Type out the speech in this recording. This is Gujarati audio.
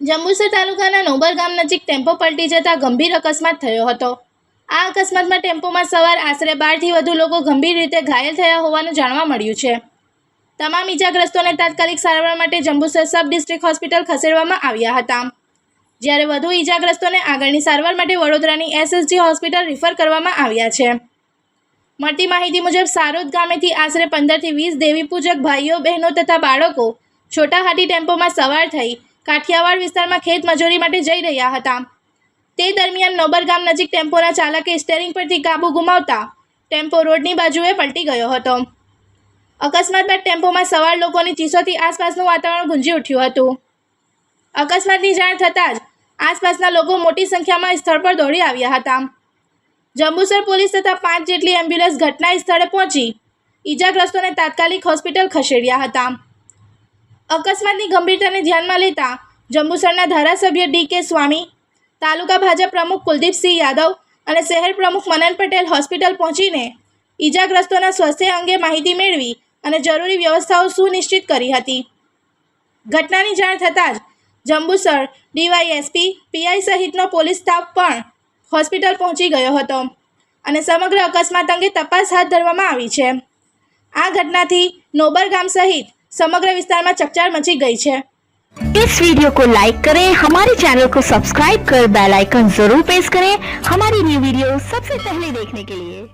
જંબુસર તાલુકાના નોબર ગામ નજીક ટેમ્પો પલટી જતા ગંભીર અકસ્માત થયો હતો. આ અકસ્માતમાં ટેમ્પોમાં સવાર આશરે બારથી વધુ લોકો ગંભીર રીતે ઘાયલ થયા હોવાનું જાણવા મળ્યું છે. તમામ ઈજાગ્રસ્તોને તાત્કાલિક સારવાર માટે જંબુસર સબ ડિસ્ટ્રિક્ટ હોસ્પિટલ ખસેડવામાં આવ્યા હતા. જ્યારે વધુ ઈજાગ્રસ્તોને આગળની સારવાર માટે વડોદરાની એસએસજી હોસ્પિટલ રિફર કરવામાં આવ્યા છે. મળતી માહિતી મુજબ, સારોદ ગામેથી આશરે પંદરથી વીસ દેવી પૂજક ભાઈઓ બહેનો તથા બાળકો છોટા હાથી ટેમ્પોમાં સવાર થઈ કાઠિયાવાડ વિસ્તારમાં ખેત મજૂરી માટે જઈ રહ્યા હતા. તે દરમિયાન નોબર ગામ નજીક ટેમ્પોના ચાલકે સ્ટેરિંગ પરથી કાબુ ગુમાવતા ટેમ્પો રોડની બાજુએ પલટી ગયો હતો. અકસ્માત બાદ ટેમ્પોમાં સવાર લોકોની ચીસોથી આસપાસનું વાતાવરણ ગુંજી ઉઠ્યું હતું. અકસ્માતની જાણ થતાં જ આસપાસના લોકો મોટી સંખ્યામાં સ્થળ પર દોડી આવ્યા હતા. જંબુસર પોલીસ તથા પાંચ જેટલી એમ્બ્યુલન્સ ઘટના સ્થળે પહોંચી ઈજાગ્રસ્તોને તાત્કાલિક હોસ્પિટલ ખસેડ્યા હતા. અકસ્માતની ગંભીરતાને ધ્યાનમાં લેતા જંબુસરના ધારાસભ્ય ડી કે સ્વામી, તાલુકા ભાજપ પ્રમુખ કુલદીપસિંહ યાદવ અને શહેર પ્રમુખ મનન પટેલ હોસ્પિટલ પહોંચીને ઈજાગ્રસ્તોના સ્વાસ્થ્ય અંગે માહિતી મેળવી અને જરૂરી વ્યવસ્થાઓ સુનિશ્ચિત કરી હતી. ઘટનાની જાણ થતાં જ જંબુસર ડીવાયએસપી પીઆઈ સહિતનો પોલીસ સ્ટાફ પણ હોસ્પિટલ પહોંચી ગયો હતો અને સમગ્ર અકસ્માત અંગે તપાસ હાથ ધરવામાં આવી છે. આ ઘટનાથી નોબર ગામ સહિત समग्र विस्तार में चकचार मची गई है इस वीडियो को लाइक करें हमारे चैनल को सब्सक्राइब कर बेल आइकन जरूर प्रेस करें हमारी न्यू वीडियो सबसे पहले देखने के लिए